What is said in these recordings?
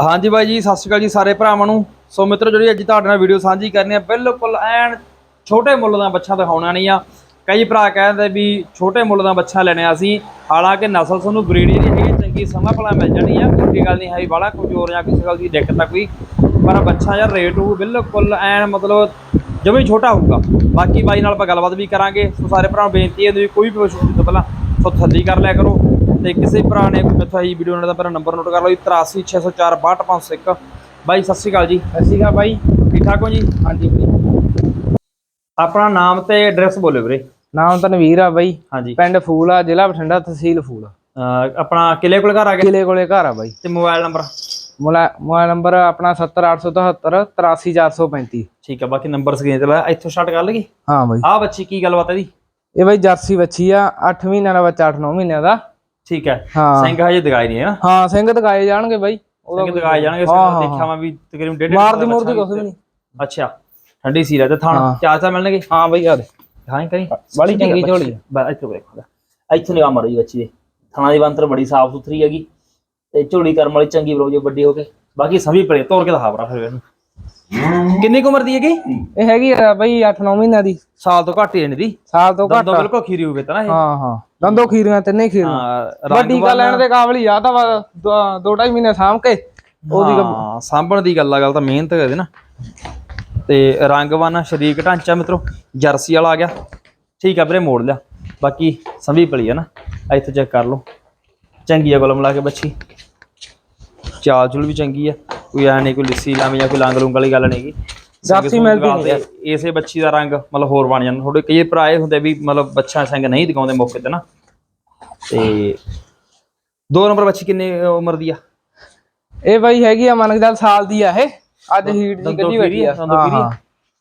ਹਾਂਜੀ ਬਾਈ ਜੀ, ਸਤਿ ਸ਼੍ਰੀ ਅਕਾਲ ਜੀ ਸਾਰੇ ਭਰਾਵਾਂ ਨੂੰ। ਸੋ ਮਿੱਤਰੋ, ਜਿਹੜੀ ਅੱਜ ਤੁਹਾਡੇ ਨਾਲ ਵੀਡੀਓ ਸਾਂਝੀ ਕਰਨੀ ਆ, ਬਿਲਕੁਲ ਐਨ ਛੋਟੇ ਮੁੱਲ ਦਾ ਬੱਚਾ ਦਿਖਾਉਣਾ ਨਹੀਂ ਆ। ਕਈ ਭਰਾ ਕਹਿੰਦੇ ਵੀ ਛੋਟੇ ਮੁੱਲ ਦਾ ਬੱਚਾ ਲੈਣੇ ਅਸੀਂ। ਹਾਲਾਂਕਿ ਨਸਲ ਤੁਹਾਨੂੰ ਬਰੀਡ ਜਿਹੜੀ ਹੈਗੀ ਚੰਗੀ ਸਮਾਂ ਭਲਾ ਮਿਲ ਜਾਣੀ ਆ। ਕੋਈ ਗੱਲ ਨਹੀਂ ਹੈ ਵੀ ਬਾਹਲਾ ਕਮਜ਼ੋਰ ਜਾਂ ਕਿਸੇ ਗੱਲ ਦੀ ਦਿੱਕਤ ਆ ਕੋਈ। ਪਰ ਬੱਚਾ ਯਾਰ ਰੇਟ ਉਹ ਬਿਲਕੁਲ ਐਨ ਮਤਲਬ ਜਮੇ ਛੋਟਾ ਹੋਊਗਾ। ਬਾਕੀ ਬਾਈ ਨਾਲ ਆਪਾਂ ਗੱਲਬਾਤ ਵੀ ਕਰਾਂਗੇ। ਸੋ ਸਾਰੇ ਭਰਾਵਾਂ ਨੂੰ ਬੇਨਤੀ ਹੈ ਵੀ ਕੋਈ ਵੀ ਪਸ਼ੂ ਤੋਂ ਪਹਿਲਾਂ, ਸੋ ਥੱਲੀ ਕਰ ਲਿਆ ਕਰੋ। ਤੇ ਕਿਸੇ ਭਰਾ ਨੇ ਮੈਥੋਂ ਇਹ ਵੀਡੀਓ ਨਾਲ ਦਾ ਮੇਰਾ ਨੰਬਰ ਨੋਟ ਕਰ ਲਓ ਜੀ 8360464501 ਬਾਈ ਸਤਿ ਸ਼੍ਰੀ ਅਕਾਲ ਜੀ। ਸਤਿ ਸ਼੍ਰੀ ਅਕਾਲ ਬਾਈ। ਠੀਕ ਠਾਕ ਹੋ ਜੀ? ਹਾਂਜੀ ਬਾਈ ਆਪਣਾ ਨਾਮ ਤੇ ਐਡਰੈਸ ਬੋਲਿਓ ਵੀਰੇ। ਨਾਮ ਤਨਵੀਰ ਆ ਬਾਈ। ਹਾਂਜੀ। ਪਿੰਡ ਫੂਲ ਆ ਜ਼ਿਲ੍ਹਾ ਬਠਿੰਡਾ ਤਹਿਸੀਲ ਫੂਲ। ਆਪਣਾ ਕਿਲੇ ਕੋਲ ਘਰ ਆ ਗਿਆ? ਕਿਲੇ ਕੋਲੇ ਘਰ ਆ ਬਾਈ। ਤੇ ਮੋਬਾਈਲ ਨੰਬਰ? ਮੋਬਾਈਲ ਨੰਬਰ ਆਪਣਾ 70877 83435 ਠੀਕ ਹੈ ਬਾਕੀ ਨੰਬਰ ਸਕਰੀਨ ਤੇ ਲਾਇਆ ਇੱਥੋਂ ਸਟਾਰਟ ਕਰ ਲਈਏ? ਹਾਂ ਬਾਈ। ਆਹ ਬੱਚੀ ਕੀ ਗੱਲਬਾਤ ਹੈ ਦੀ ਇਹ ਬਾਈ ਜਰਸੀ ਬੱਚੀ ਆ 8 ਮਹੀਨਿਆਂ ਦਾ ਬੱਚਾ 8-9 ਮਹੀਨਿਆਂ ਦਾ। ਠੀਕ ਹੈ। ਹਾਂ। ਸਿੰਘ ਹਜੇ ਦਿਖਾਈ ਨਹੀਂ ਹੈ ਨਾ? ਹਾਂ ਸਿੰਘ ਦਿਖਾਏ ਜਾਣਗੇ ਬਾਈ। ਉਹਦਾ ਸਿੰਘ ਦਿਖਾਏ ਜਾਣਗੇ ਹਾਂ, ਦੇਖਿਆ ਮੈਂ ਵੀ ਤਕਰੀਬਨ ਡੇਢ ਮਾਰਦੀ ਮੂਰਦੀ ਕੁਛ ਵੀ ਨਹੀਂ। ਅੱਛਾ ਠੰਡੀ ਸੀਰਾ ਤੇ ਥਾਣ। ਚਾਰ ਚਾਰ ਮਿਲਣਗੇ? ਹਾਂ ਬਾਈ ਆ ਦੇ। ਹਾਂ ਕਰੀ? ਬੜੀ ਚੰਗੀ ਝੋਲੀ ਆ। ਬਾ ਇੱਥੇ ਵੇਖੋ ਇੱਥੇ ਨਿਗਾਹ ਮਾਰੋ ਜੀ ਬੱਚੀ ਦੇ। ਥਾਣਾ ਦੀ ਬੰਤਰ ਬੜੀ ਸਾਫ਼ ਸੁਥਰੀ ਹੈਗੀ। ਤੇ ਝੋਲੀ ਕਰਮ ਵਾਲੀ ਚੰਗੀ ਬਰੋ ਜੋ ਵੱਡੀ ਹੋ ਕੇ। ਬਾਕੀ ਸਭੀ ਪੜੇ ਤੋੜ ਕੇ ਦਿਖਾ ਬਰਾ ਫਿਰ ਇਹਨੂੰ। ਕਿੰਨੀ ਕੁ ਉਮਰ ਦੀ ਹੈਗੀ? ਇਹ ਹੈਗੀ ਆ ਬਾਈ 8-9 ਮਹੀਨਿਆਂ ਦੀ। ਸਾਲ ਤੋਂ ਘੱਟ ਹੀ ਇਹਨੇ ਦੀ ਸਾਲ ਤੋਂ ਘੱਟ। ਬਿਲਕੁਲ ਖੀਰੀ ਹੋਵੇ ਤਾਂ ਨਾ ਇਹ। ਹਾਂ ਹਾਂ। ਦੰਦੋ ਖੀਰੀਆਂ ਤਿੰਨੇ ਖੀਰੀਆਂ। ਹਾਂ ਵੱਡੀ ਕਾ ਲੈਣ ਦੇ ਕਾਬਲੀ ਆ ਤਾਂ ਵਾ ਦੋ- ਦੋ ਢਾਈ ਮਹੀਨੇ ਸਾਂਭ ਕੇ ਉਹਦੀ ਗੱਲ- ਹਾਂ ਸਾਂਭਣ ਦੀ ਗੱਲ ਆ ਗੱਲ ਤਾਂ ਮਿਹਨਤ ਕਰਦੇ ਨਾ। ਤੇ ਰੰਗਵਾਨ ਸ਼ਰੀਕ ਢਾਂਚਾ ਮਿੱਤਰੋ ਜਰਸੀ ਵਾਲਾ ਆ ਗਿਆ। ਠੀਕ ਆ ਵੀਰੇ ਮੋੜ ਲਿਆ। ਬਾਕੀ ਸੰਭੀ ਪਲੀ ਆ ਨਾ ਇੱਥੇ ਚੈੱਕ ਕਰ ਲਓ। ਚੰਗੀ ਆ ਗੁਲਮ ਲਾ ਕੇ ਬੱਚੀ। ਚਾਲ ਚੁਲ ਵੀ ਚੰਗੀ ਆ ਕੋਈ ਐ ਨਹੀਂ ਕੋਈ ਲਿੱਸੀ ਲਾਵੇਂ ਜਾਂ ਕੋਈ ਲੰਗ ਲੁੰਗ ਵਾਲੀ ਗੱਲ ਨਹੀਂਗੀ ਜਰਸੀ ਮਿਲਦੀ ਨਹੀਂ ਇਸੇ ਬੱਚੀ ਦਾ ਰੰਗ ਮਤਲਬ ਹੋਰ ਬਣ ਜਾਂਦਾ। ਥੋੜੇ ਕਈ ਭਰਾ ਇਹ ਹੁੰਦੇ ਵੀ ਮਤਲਬ ਬੱਚਾ ਸੰਗ ਨਹੀਂ ਦਿਖਾਉਂਦੇ ਮੌਕੇ ਤੇ ਨਾ। ਤੇ ਦੋ ਨੰਬਰ ਬੱਚੀ ਕਿੰਨੇ ਉਮਰ ਦੀ ਆ? ਇਹ ਬਾਈ ਹੈਗੀ ਆ ਮੰਨ ਕੇ ਚੱਲ ਸਾਲ ਦੀ ਆ ਇਹ। ਅੱਜ ਹੀਟ ਦੀ ਕੱਢੀ ਬੈਠੀ ਆ ਹਾਂ ਹਾਂ।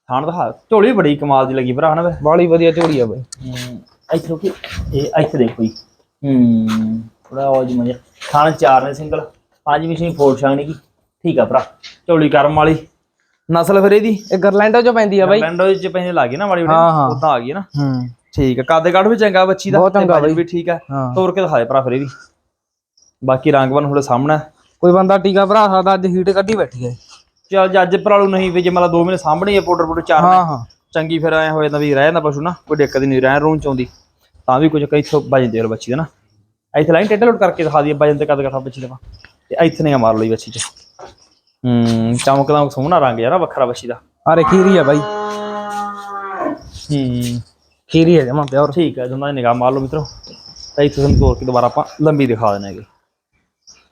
ਥਾਣ ਦਿਖਾ। ਝੋਲੀ ਬੜੀ ਕਮਾਲ ਦੀ ਲੱਗੀ ਭਰਾ ਹਨਾ ਵੇ ਬਾਲੀ ਵਧੀਆ ਝੋਲੀ ਆ ਬਾਈ। ਹੂੰ ਇੱਥੇ ਰੁਕੀ। ਇਹ ਇੱਥੇ ਦੇਖੋ ਜੀ। ਹੂੰ ਥੋੜਾ ਆਵਾਜ਼ ਮਜਾ ਥਾਣ ਚਾਰ ਨੇ ਸਿੰਗਲ। ਪੰਜ ਮਸ਼ੀਨ ਫੋਰ ਛਾਂਗਣੀ ਕੀ। ਠੀਕ ਆ ਭਰਾ। ਝੋਲੀ ਕਰਮ ਵਾਲੀ। ਨਸਲ ਫਿਰ ਇਹਦੀ? ਇਹ ਗਰਲੈਂਡੋ ਚ ਪੈਂਦੀ ਆ ਬਾਈ। ਬੈਂਡੋ ਚ ਪੈਸੇ ਲੱਗੇ ਨਾ ਮਾੜੀ ਹਾਂ, ਹਾਂ। ਉਦਾਂ ਆ ਗਈ ਨਾ। ਹੂੰ। ਠੀਕ ਆ ਕਾਦੇ ਕੱਢ ਵੀ ਚੰਗਾ ਬੱਚੀ ਦਾ। ਬਹੁਤ ਤੇ ਚੰਗਾ ਬਈ। ਵੀ ਠੀਕ ਆ। ਹਾਂ। ਤੋੜ ਕੇ ਦਿਖਾ ਦੇ ਭਰਾ ਫਿਰ ਇਹਦੀ ਬਾਕੀ ਰੰਗ ਬਨ ਥੋੜੇ ਸਾਹਮਣੇ। ਕੋਈ ਬੰਦਾ ਟੀਕਾ ਭਰਾ ਸਕਦਾ ਅੱਜ ਹੀਟ ਕੱਢੀ ਬੈਠੀ ਆ ਇਹ। ਚੱਲ ਜੱਜ ਭਰਾਲੂ ਨਹੀਂ ਵੀ ਜੇ ਮਤਲਬ 2 ਮਹੀਨੇ ਸਾਹਮਣੇ ਆ ਪਾਊਡਰ ਪਾਊਡਰ ਚਾਰ ਹਾਂ ਹਾਂ। ਚੰਗੀ ਫਿਰ ਐ ਹੋ ਜਾਂਦਾ ਵੀ ਰਹਿ ਜਾਂਦਾ ਪਸ਼ੂ ਨਾ ਕੋਈ ਦਿੱਕਤ ਨਹੀਂ ਰਹਿਣ ਰੂਣ ਚ ਆਉਂਦੀ। ਤਾਂ ਵੀ ਕੁਝ ਕਈ ਇੱਥੋਂ ਵਜਨ ਦੇ ਲੋ ਬੱਚੀ ਦਾ ਨਾ। ਇੱਥੇ ਲਾਈਨ ਟੇਢਾ ਲੋਡ ਕਰਕੇ ਦਿਖਾ ਦਈਏ ਵਜਨ ਤੇ ਕਦ ਕਥਾ ਬੱਚੀ ਦਾ ਤੇ ਇੱਥੇ ਨੇ ਮਾਰ ਲਈ ਬੱਚੀ ਚ। ਹੂੰ ਚਮਕਦਾ ਸੋਹਣਾ ਰੰਗ ਯਾਰ ਵੱਖਰਾ ਬੱਚੀ ਦਾ। ਅਰੇ ਖੀਰੀ ਆ ਬਾਈ। ਹੂੰ। ਖੀਰੀ ਆ ਜਮਾ ਪਿਓਰ। ਠੀਕ ਹੈ ਦੀ ਨਿਗਾਹ ਮਾਰ ਲਓ ਮਿੱਤਰੋ। ਤਾਂ ਇੱਥੇ ਤੁਹਾਨੂੰ ਤੋੜ ਕੇ ਦੁਬਾਰਾ ਆਪਾਂ ਲੰਬੀ ਦਿਖਾ ਦੇਣਾ ਹੈਗੇ।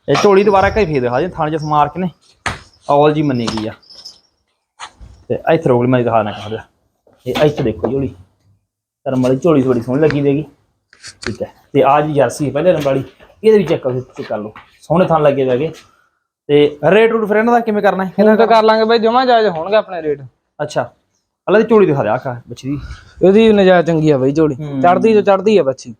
ਇਹ ਝੋਲੀ ਦੁਬਾਰਾ ਕਈ ਫੇਰ ਦਿਖਾ ਦੇ ਥਾਣੇ ਚ ਸਮਾਰ ਕੇ ਨੇ। ਔਲ ਜੀ ਮੰਨੀ ਗਈ ਆ। ਤੇ ਇੱਥੇ ਰੋਗਲੀ ਮੈਂ ਦਿਖਾ ਦੇਣਾ ਕਹਿੰਦਾ ਇਹ ਇੱਥੇ ਦੇਖੋ ਝੋਲੀ। ਧਰਮ ਵਾਲੀ ਝੋਲੀ ਥੋੜੀ ਸੋਹਣੀ ਲੱਗੀ ਦੇਗੀ ਠੀਕ ਹੈ। ਤੇ ਆ ਜੀ ਜਰਸੀ ਪਹਿਲੇ ਨੰਬਰ ਵਾਲੀ। ਇਹਦੇ ਵੀ ਚੈੱਕ ਕਰੋ ਲਓ। ਸੋਹਣੇ ਥਾਂ ਲੱਗੇ ਹੈਗੇ। ਤੇ ਰੇਟ ਰੂਟ ਫਿਰ ਇਹਨਾਂ ਦਾ ਕਿਵੇਂ ਕਰਨਾ ਹੈ? ਇਹਨਾਂ ਤਾਂ ਕਰ ਲਾਂਗੇ ਬਾਈ ਜਮਾ ਜਾਇਜ਼ ਹੋਣਗੇ ਆਪਣੇ ਰੇਟ ਅੱਛਾ। ਅੱਲਾ ਦੀ ਝੋਲੀ ਦਿਖਾ ਦੇ ਆਖਾ ਬੱਚੀ ਦੀ। ਇਹਦੀ ਨਜਾਇਜ਼ ਚੰਗੀ ਆ ਬਾਈ ਝੋਲੀ ਹੂੰ। ਚੜਦੀ ਜੋ ਚੜਦੀ ਆ ਬੱਚੀ।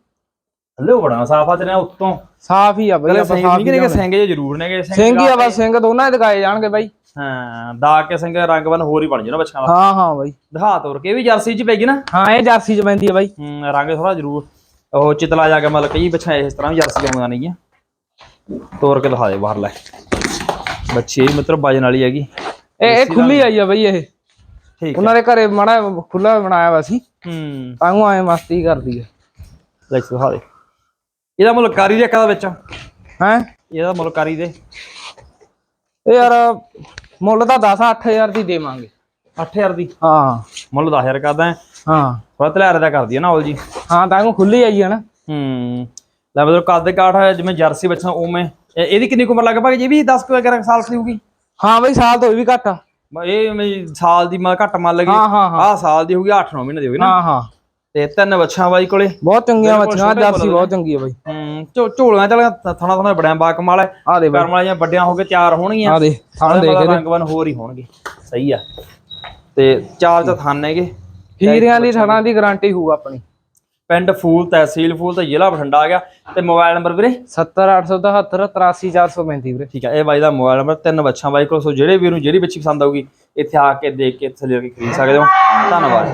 ਥੱਲੇ ਬੜਾ ਸਾਫਾ ਤੇ ਨਾ ਉੱਤੋਂ। ਸਾਫ਼ ਹੀ ਆ ਬਾਈ ਆਪਾਂ ਸਾਫ਼ ਨਹੀਂ ਕਿ ਸਿੰਘ ਜੇ ਜ਼ਰੂਰ ਨੇਗੇ ਸਿੰਘ ਹੀ ਆ ਬਸ ਸਿੰਘ ਦੋਨਾਂ ਦੇ ਦਿਖਾਏ ਜਾਣਗੇ ਬਾਈ। ਹਾਂ ਦਾ ਕੇ ਸਿੰਘ ਰੰਗਵਨ ਹੋਰ ਹੀ ਬਣ ਜਾਣਾ ਬੱਚਿਆਂ ਦਾ ਹਾਂ ਹਾਂ ਬਾਈ। ਦਿਖਾ ਤੋਰ ਕੇ ਵੀ ਜਰਸੀ ਚ ਪੈ ਗਈ ਨਾ? ਹਾਂ ਇਹ ਜਰਸੀ ਚ ਪੈਂਦੀ ਆ ਬਾਈ। ਹੂੰ, ਰੰਗ ਥੋੜਾ ਜ਼ਰੂਰ। ਉਹ ਚਿਤਲਾ ਜਾ ਕੇ ਮਤਲਬ ਕਈ ਬੱਚਾ ਇਸ ਤਰ੍ਹਾਂ ਵੀ ਜਰਸੀ ਆਉਂਦਾ ਨਹੀਂ ਆ ਤੋਰ ਕੇ ਦਿਖਾ ਦੇ ਬਾਹਰ ਲੈ। ਬੱਚੀ ਇਹ ਮਤਲਬ ਵਜਨ ਵਾਲੀ ਹੈਗੀ। ਇਹ ਇਹ ਖੁੱਲੀ ਆਈ ਆ ਬਾਈ ਇਹ। ਠੀਕ ਉਹਨਾਂ ਦੇ ਘਰੇ ਮਾੜਾ ਖੁੱਲਾ ਬਣਾਇਆ ਵਾ ਸੀ। ਹੂੰ। ਤਾਂਗੂ ਐ ਮਸਤੀ ਕਰਦੀ ਆ। ਲੈ ਦਿਖਾ ਦੇ ਇਹਦਾ ਮੁੱਲ ਕਾਰੀ ਦੇ ਕਦਾ ਵਿੱਚ। ਹੈ? ਇਹਦਾ ਮੁੱਲ ਕਾਰੀ ਦੇ। ਇਹ ਯਾਰ ਮੁੱਲ ਤਾਂ 10 8000 ਦੀ ਦੇਵਾਂਗੇ। 8000 ਦੀ? ਹਾਂ। ਮੁੱਲ 10000 ਕਰਦਾ ਹੈ। ਹਾਂ। ਥੋੜਾ ਤਲਾਰੇ ਦਾ ਕਰਦੀ ਹੈ ਨਾ ਔਲ ਜੀ। ਹਾਂ ਤਾਂਗੂ ਖੁੱਲੀ ਆਈ ਆ ਨਾ। ਹੂੰ। ਲੈ ਮਤਲਬ ਕੱਦ ਦੇ ਕਾਠ ਹੈ ਜਿਵੇਂ ਜਰਸੀ ਬੱਚਾ ਉਵੇਂ। ਇਹ- ਇਹਦੀ ਕਿੰਨੀ ਕੁ ਉਮਰ ਲਗਭਗ ਇਹ ਵੀ 10 ਕੁ 11 ਸਾਲ ਦੀ ਹੋਊਗੀ। ਹਾਂ ਬਾਈ ਸਾਲ ਤੋਂ ਵੀ ਘੱਟ ਆ। ਇਹ ਮੇਰੀ ਸਾਲ ਦੀ ਮੈਂ ਘੱਟ ਮੰਨ ਲਗੀ ਆਹ ਸਾਲ ਦੀ ਹੋਊਗੀ 8-9 ਮਹੀਨੇ ਦੀ ਹੋਊਗੀ ਨਾ। ਹਾਂ ਹਾਂ। ਤੇ ਤਿੰਨ ਬੱਚਾ ਬਾਈ ਕੋਲੇ। ਬਹੁਤ ਚੰਗੀਆਂ ਛੋਟੇ ਜਰਸੀ ਬਹੁਤ ਚੰਗੀ ਆ ਬਾਈ। ਹੂੰ ਝੋ- ਝੋਲੀਆਂ ਚਲ ਥਣਾ ਥਣਾ ਬੜਿਆ ਬਾ ਕਮਾਲ ਹੈ। ਦੇ ਕਰਮ ਵਾਲੀਆਂ ਵੱਡੀਆਂ ਹੋ ਕੇ ਤਿਆਰ ਹੋਣਗੀਆਂ। ਆ ਦੇ ਥਣ ਮਤਲਬ ਇਹਦੇ। ਰੰਗਵਨ ਹੋਰ ਹੀ ਹੋਣਗੇ। ਸਹੀ ਆ। ਤੇ ਚਾਰ ਚ ਥਾਨ ਹੈਗੇ। ਹੀਰਿਆਂ ਦੀ ਥਣਾਂ ਦੀ ਗਾਰੰਟੀ ਹੋਊ ਆਪਣੀ। ਪਿੰਡ ਫੂਲ ਤਹਿਸੀਲ ਫੂਲ ਤੇ ਜ਼ਿਲ੍ਹਾ ਬਠਿੰਡਾ ਆ ਗਿਆ। ਤੇ ਮੋਬਾਈਲ ਨੰਬਰ ਵੀਰੇ? 70877 83435 ਵੀਰੇ। ਠੀਕ ਹੈ ਇਹ ਬਾਈ ਦਾ ਮੋਬਾਈਲ ਨੰਬਰ ਤਿੰਨ ਬੱਚਾ ਬਾਈ ਕੋਲ। ਸੋ ਜਿਹੜੇ ਵੀਰ ਨੂੰ ਜਿਹੜੀ ਬੱਚੀ ਪਸੰਦ ਆਊਗੀ ਇੱਥੇ ਆ ਕੇ ਦੇਖ ਕੇ ਥੱਲੇ ਆ ਕੇ ਖਰੀਦ ਸਕਦੇ ਹੋ। ਧੰਨਵਾਦ।